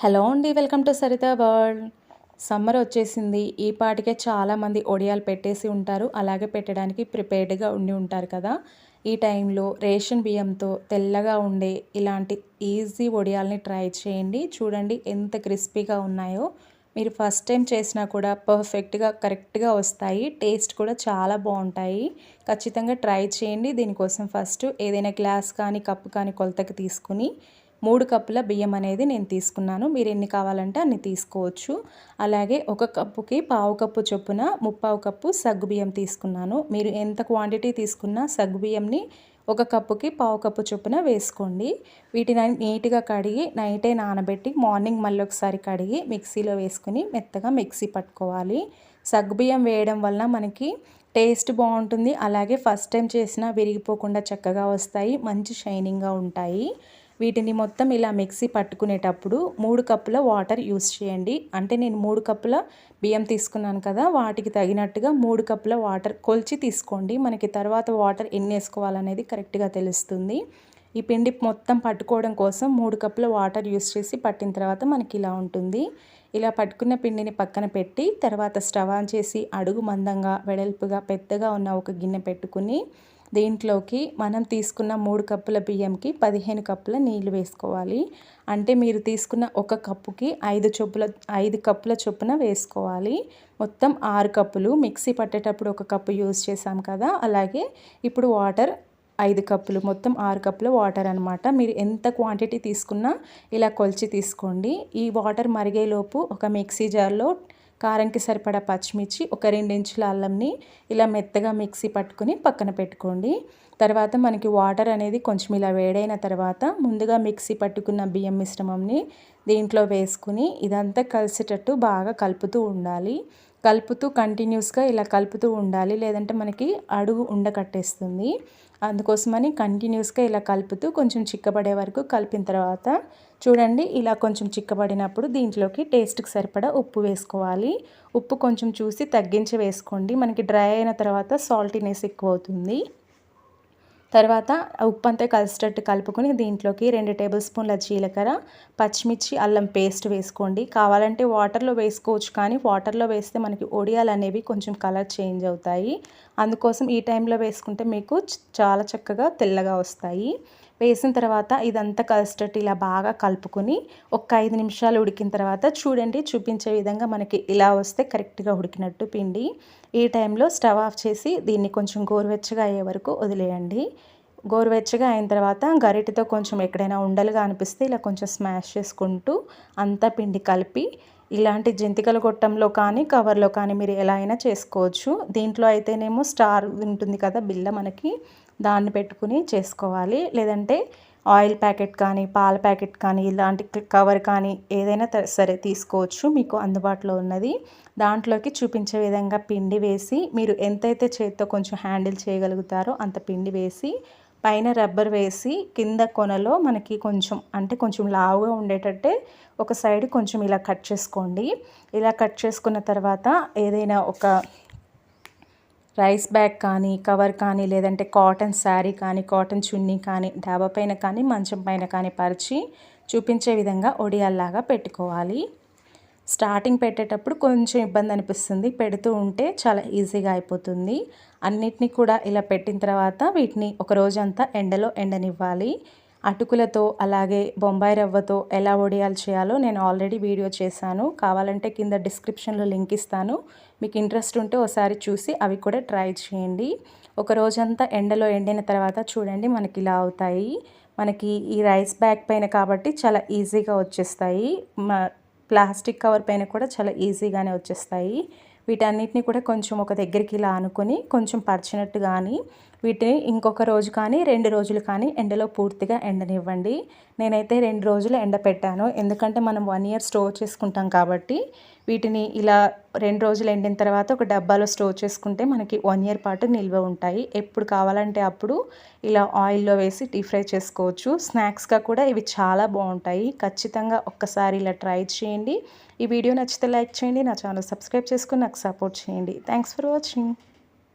Hello అండి welcome to Saritha world. Summer వచ్చేసింది. ఈ పాటికే చాలామంది ఒడియాలు పెట్టేసి ఉంటారు. అలాగే పెట్టడానికి ప్రిపేర్డ్గా ఉండి ఉంటారు కదా. ఈ టైంలో రేషన్ బియ్యంతో తెల్లగా ఉండే ఇలాంటి ఈజీ ఒడియాల్ని ట్రై చేయండి. చూడండి ఎంత క్రిస్పీగా ఉన్నాయో. మీరు ఫస్ట్ టైం చేసినా కూడా పర్ఫెక్ట్గా కరెక్ట్గా వస్తాయి. టేస్ట్ కూడా చాలా బాగుంటాయి. ఖచ్చితంగా ట్రై చేయండి. దీనికోసం ఫస్ట్ ఏదైనా గ్లాస్ కానీ కప్పు కానీ కొలతకి తీసుకుని మూడు కప్పుల బియ్యం అనేది నేను తీసుకున్నాను. మీరు ఎన్ని కావాలంటే అన్ని తీసుకోవచ్చు. అలాగే ఒక కప్పుకి పావు కప్పు చొప్పున ముప్పావు కప్పు సగ్గు బియ్యం తీసుకున్నాను. మీరు ఎంత క్వాంటిటీ తీసుకున్నా సగ్గు బియ్యంని ఒక కప్పుకి పావు కప్పు చొప్పున వేసుకోండి. వీటిని నీట్గా కడిగి నైటే నానబెట్టి మార్నింగ్ మళ్ళీ ఒకసారి కడిగి మిక్సీలో వేసుకుని మెత్తగా మిక్సీ పట్టుకోవాలి. సగ్గుబియ్యం వేయడం వల్ల మనకి టేస్ట్ బాగుంటుంది. అలాగే ఫస్ట్ టైం చేసినా విరిగిపోకుండా చక్కగా వస్తాయి. మంచి షైనింగ్గా ఉంటాయి. వీటిని మొత్తం ఇలా మిక్సీ పట్టుకునేటప్పుడు మూడు కప్పుల వాటర్ యూస్ చేయండి. అంటే నేను మూడు కప్పుల బియ్యం తీసుకున్నాను కదా వాటికి తగినట్టుగా మూడు కప్పుల వాటర్ కొలిచి తీసుకోండి. మనకి తర్వాత వాటర్ ఎన్ని వేసుకోవాలనేది కరెక్ట్గా తెలుస్తుంది. ఈ పిండి మొత్తం పట్టుకోవడం కోసం మూడు కప్పుల వాటర్ యూస్ చేసి పట్టిన తర్వాత మనకి ఇలా ఉంటుంది. ఇలా పట్టుకున్న పిండిని పక్కన పెట్టి తర్వాత స్టవ్ ఆన్ చేసి అడుగు మందంగా వెడల్పుగా పెద్దగా ఉన్న ఒక గిన్నె పెట్టుకుని దీంట్లోకి మనం తీసుకున్న మూడు కప్పుల బియ్యంకి పదిహేను కప్పుల నీళ్ళు వేసుకోవాలి. అంటే మీరు తీసుకున్న ఒక కప్పుకి ఐదు చొప్పుల ఐదు కప్పుల చొప్పున వేసుకోవాలి. మొత్తం ఆరు కప్పులు. మిక్సీ పట్టేటప్పుడు ఒక కప్పు యూజ్ చేసాం కదా. అలాగే ఇప్పుడు వాటర్ ఐదు కప్పులు. మొత్తం ఆరు కప్పుల వాటర్ అనమాట మీరు ఎంత క్వాంటిటీ తీసుకున్నా ఇలా కొలిచి తీసుకోండి. ఈ వాటర్ మరిగేలోపు ఒక మిక్సీ జార్లో కారంకి సరిపడా పచ్చిమిర్చి ఒక రెండించుల అల్లంని ఇలా మెత్తగా మిక్సీ పట్టుకుని పక్కన పెట్టుకోండి. తర్వాత మనకి వాటర్ అనేది కొంచెం ఇలా వేడైన తర్వాత ముందుగా మిక్సీ పట్టుకున్న బియ్యం మిశ్రమంని దీంట్లో వేసుకుని ఇదంతా కలిసేటట్టు బాగా కలుపుతూ ఉండాలి. కలుపుతూ కంటిన్యూస్గా ఇలా కలుపుతూ ఉండాలి. లేదంటే మనకి అడుగు ఉండకట్టేస్తుంది అందుకోసమని కంటిన్యూస్గా ఇలా కలుపుతూ కొంచెం చిక్కబడే వరకు కలిపిన తర్వాత చూడండి ఇలా కొంచెం చిక్కబడినప్పుడు దీంట్లోకి టేస్ట్కి సరిపడా ఉప్పు వేసుకోవాలి. ఉప్పు కొంచెం చూసి తగ్గించి వేసుకోండి. మనకి డ్రై అయిన తర్వాత సాల్టీనెస్ ఎక్కువ అవుతుంది తర్వాత ఉప్పు అంతా కలిసేటట్టు కలుపుకొని దీంట్లోకి రెండు టేబుల్ స్పూన్ల జీలకర్ర పచ్చిమిర్చి అల్లం పేస్ట్ వేసుకోండి. కావాలంటే వాటర్లో వేసుకోవచ్చు కానీ వాటర్లో వేస్తే మనకి ఒడియాలు అనేవి కొంచెం కలర్ చేంజ్ అవుతాయి. అందుకోసం ఈ టైంలో వేసుకుంటే మీకు చాలా చక్కగా తెల్లగా వస్తాయి. వేసిన తర్వాత ఇదంతా కలిసేటట్టు ఇలా బాగా కలుపుకొని ఒక ఐదు నిమిషాలు ఉడికిన తర్వాత చూడండి చూపించే విధంగా మనకి ఇలా వస్తే కరెక్ట్గా ఉడికినట్టు పిండి. ఈ టైంలో స్టవ్ ఆఫ్ చేసి దీన్ని కొంచెం గోరువెచ్చగా అయ్యే వరకు వదిలేయండి. గోరువెచ్చగా అయిన తర్వాత గరిటతో కొంచెం ఎక్కడైనా ఉండలుగా అనిపిస్తే ఇలా కొంచెం స్మాష్ చేసుకుంటూ అంతా పిండి కలిపి ఇలాంటి జంతికల గొట్టంలో కానీ కవర్లో కానీ మీరు ఎలా అయినా చేసుకోవచ్చు. దీంట్లో అయితేనేమో స్టార్ ఉంటుంది కదా బిల్ల మనకి. దాన్ని పెట్టుకుని చేసుకోవాలి. లేదంటే ఆయిల్ ప్యాకెట్ కానీ పాల ప్యాకెట్ కానీ ఇలాంటి కవర్ కానీ ఏదైనా సరే తీసుకోవచ్చు. మీకు అందుబాటులో ఉన్నది. దాంట్లోకి చూపించే విధంగా పిండి వేసి మీరు ఎంతైతే చేతితో కొంచెం హ్యాండిల్ చేయగలుగుతారో అంత పిండి వేసి పైన రబ్బర్ వేసి కింద కొనలో మనకి కొంచెం అంటే కొంచెం లావుగా ఉండేటట్టే ఒక సైడ్ కొంచెం ఇలా కట్ చేసుకోండి. ఇలా కట్ చేసుకున్న తర్వాత ఏదైనా ఒక రైస్ బ్యాగ్ కానీ కవర్ కానీ లేదంటే కాటన్ శారీ కానీ కాటన్ చున్నీ కానీ డాబా పైన కానీ మంచం పైన కానీ పరిచి చూపించే విధంగా ఒడియాల్లాగా పెట్టుకోవాలి. స్టార్టింగ్ పెట్టేటప్పుడు కొంచెం ఇబ్బంది అనిపిస్తుంది. పెడుతూ ఉంటే చాలా ఈజీగా అయిపోతుంది. అన్నిటినీ కూడా ఇలా పెట్టిన తర్వాత వీటిని ఒక రోజంతా ఎండలో ఎండనివ్వాలి. అటుకులతో అలాగే బొంబాయి రవ్వతో ఎలా వడియాలు చేయాలో నేను ఆల్రెడీ వీడియో చేశాను. కావాలంటే కింద డిస్క్రిప్షన్లో లింక్ ఇస్తాను. మీకు ఇంట్రెస్ట్ ఉంటే ఒకసారి చూసి అవి కూడా ట్రై చేయండి. ఒక రోజంతా ఎండలో ఎండిన తర్వాత చూడండి మనకి ఇలా అవుతాయి. మనకి ఈ రైస్ బ్యాగ్ పైన కాబట్టి చాలా ఈజీగా వచ్చేస్తాయి. ప్లాస్టిక్ కవర్ పైన కూడా చాలా ఈజీగానే వచ్చేస్తాయి. వీటన్నిటిని కూడా కొంచెం ఒక దగ్గరికి ఇలా అనుకొని కొంచెం పరిచినట్టు కానీ వీటిని ఇంకొక రోజు కానీ రెండు రోజులు కానీ ఎండలో పూర్తిగా ఎండనివ్వండి. నేనైతే రెండు రోజులు ఎండ పెట్టాను ఎందుకంటే మనం వన్ ఇయర్ స్టోర్ చేసుకుంటాం కాబట్టి వీటిని ఇలా రెండు రోజులు ఎండిన తర్వాత ఒక డబ్బాలో స్టోర్ చేసుకుంటే మనకి వన్ ఇయర్ పాటు నిల్వ ఉంటాయి. ఎప్పుడు కావాలంటే అప్పుడు ఇలా ఆయిల్లో వేసి డీప్ ఫ్రై చేసుకోవచ్చు. స్నాక్స్గా కూడా ఇవి చాలా బాగుంటాయి. ఖచ్చితంగా ఒక్కసారి ఇలా ట్రై చేయండి. ఈ వీడియో నచ్చితే లైక్ చేయండి. నా ఛానల్ సబ్స్క్రైబ్ చేసుకుని నాకు సపోర్ట్ చేయండి. Thanks for watching.